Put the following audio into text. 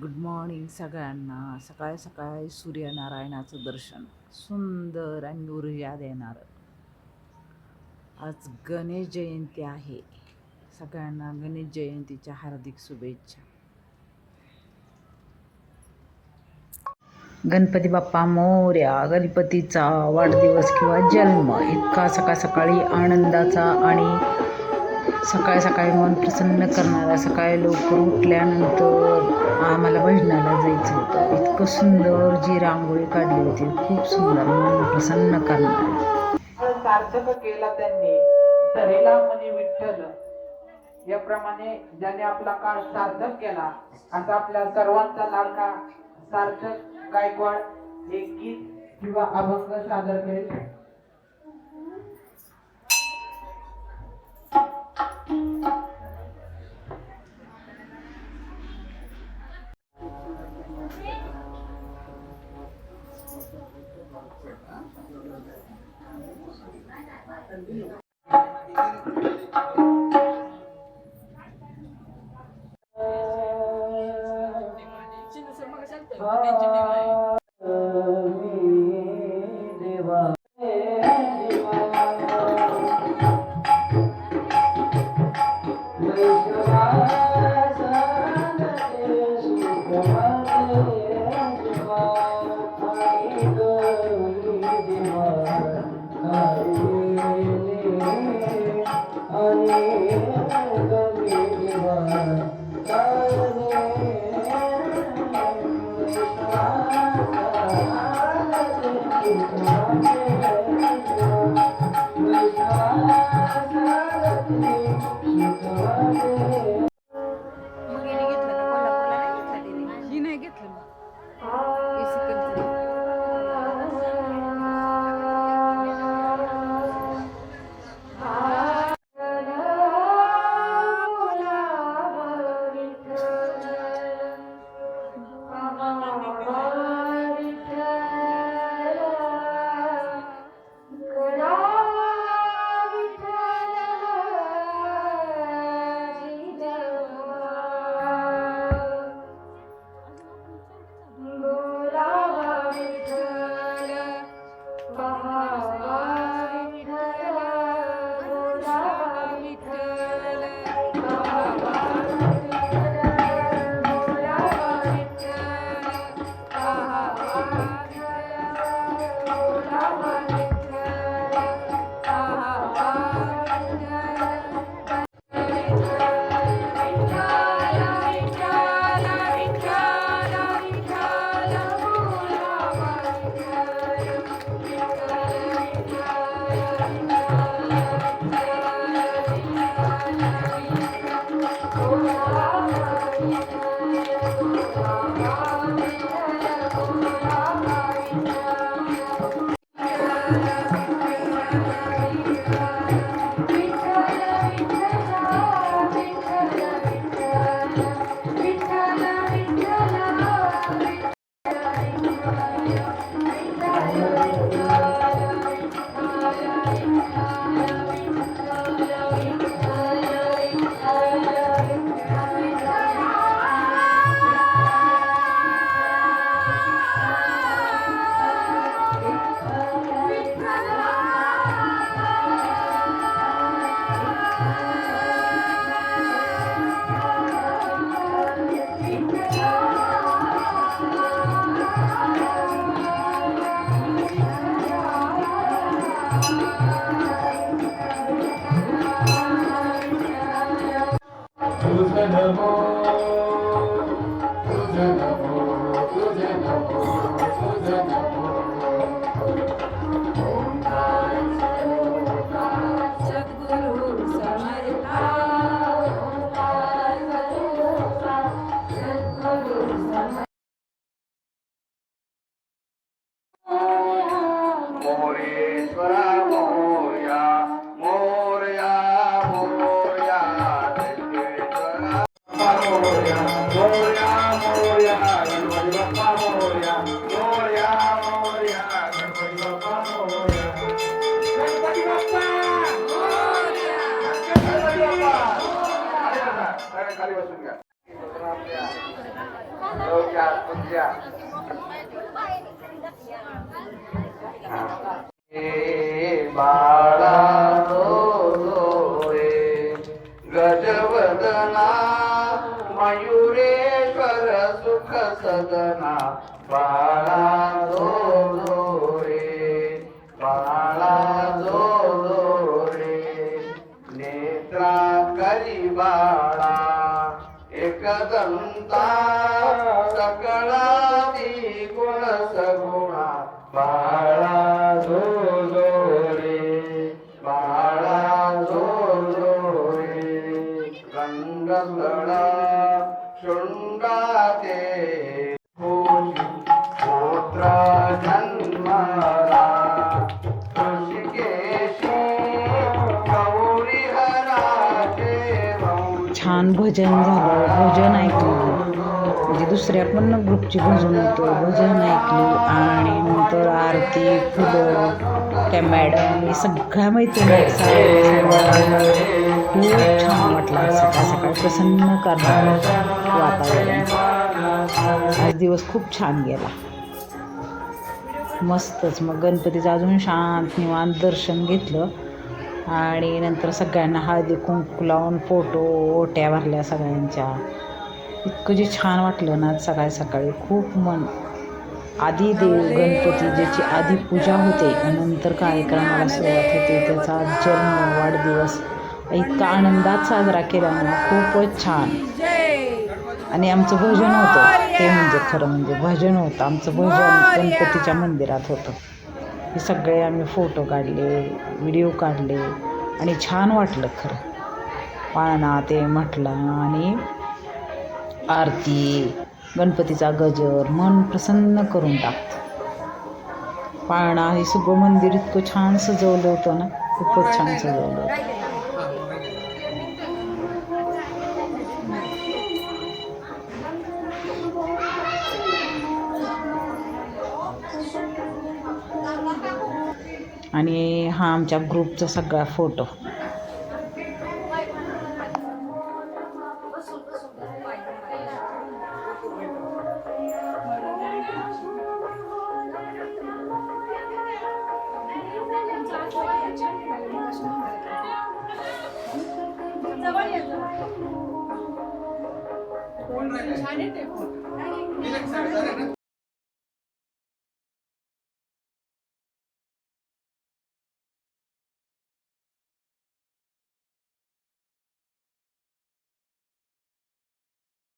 Good morning सगळ्यांना. सकाळी सकाळी सूर्यनारायणाचं दर्शन. सुंदर आणि ऊर्जा देणारं. आज गणेश जयंती आहे. सगळ्यांना गणेश जयंतीच्या हार्दिक शुभेच्छा. गणपती बाप्पा मोर्या गणपतीचा वाढदिवस किंवा जन्म इतका सकाळ सकाळी आनंदाचा आणि सकाळी सकाळी मन प्रसन्न करणारा सकाळी लवकर उठल्यानंतर आम्हाला भजनाला जायचं होतं. इतकं सुंदर जी रांगोळी काढली होती खूप सुंदर मन प्रसन्न करणार. सार्थक केला त्यांनी. तरेला म्हणे विठ्ठल. याप्रमाणे ज्याने आपला काळ सार्थक केला असा आपल्या सर्वांचा लाडका सार्थक गायकवाड एक गीत किंवा अभंग सादर करेल. मग तुझ्या बाळा जो रे गजवदना मयुरेश्वर सुख सदना बाळा जो रे बाळा जो रे नेत्रा करी बाळा एकदंता सकळा भजन झालं भजन ऐकलं. म्हणजे दुसऱ्या पण ग्रुपची भजन होतं. भजन ऐकली आणि नंतर आरती फुलं त्या मॅडम हे सगळ्या मैत्रिणी खूप छान वाटलं सकाळ सकाळ प्रसन्न करणार वातावरण. आज दिवस खूप छान गेला. मस्तच. मग गणपतीचं अजून शांत निवांत दर्शन घेतलं. आणि नंतर सगळ्यांना हळदी कुंकू लावून फोटो ओट्या भरल्या सगळ्यांच्या. इतकं जे छान वाटलं ना सकाळी सकाळी. खूप मन. आधी देव गणपती ज्याची आधी पूजा होते नंतर कार्यक्रमाला सुरुवात होते त्याचा जन्म वाढदिवस. इतका आनंदात साजरा केला ना खूपच छान. आणि आमचं भजन होतं ते म्हणजे खरं म्हणजे भजन होतं. आमचं भजन गणपतीच्या मंदिरात होतं. हे सगळे आम्ही फोटो काढले व्हिडिओ काढले आणि छान वाटलं खरं. पाळणा ते म्हटलं आणि आरती गणपतीचा गजर मन प्रसन्न करून टाकतं पाळणा हे सगळं मंदिर इतकं छान सजवलं होतं ना खूपच छान सजवलं होतं. आणि हा आमच्या ग्रुपचा सगळा फोटो.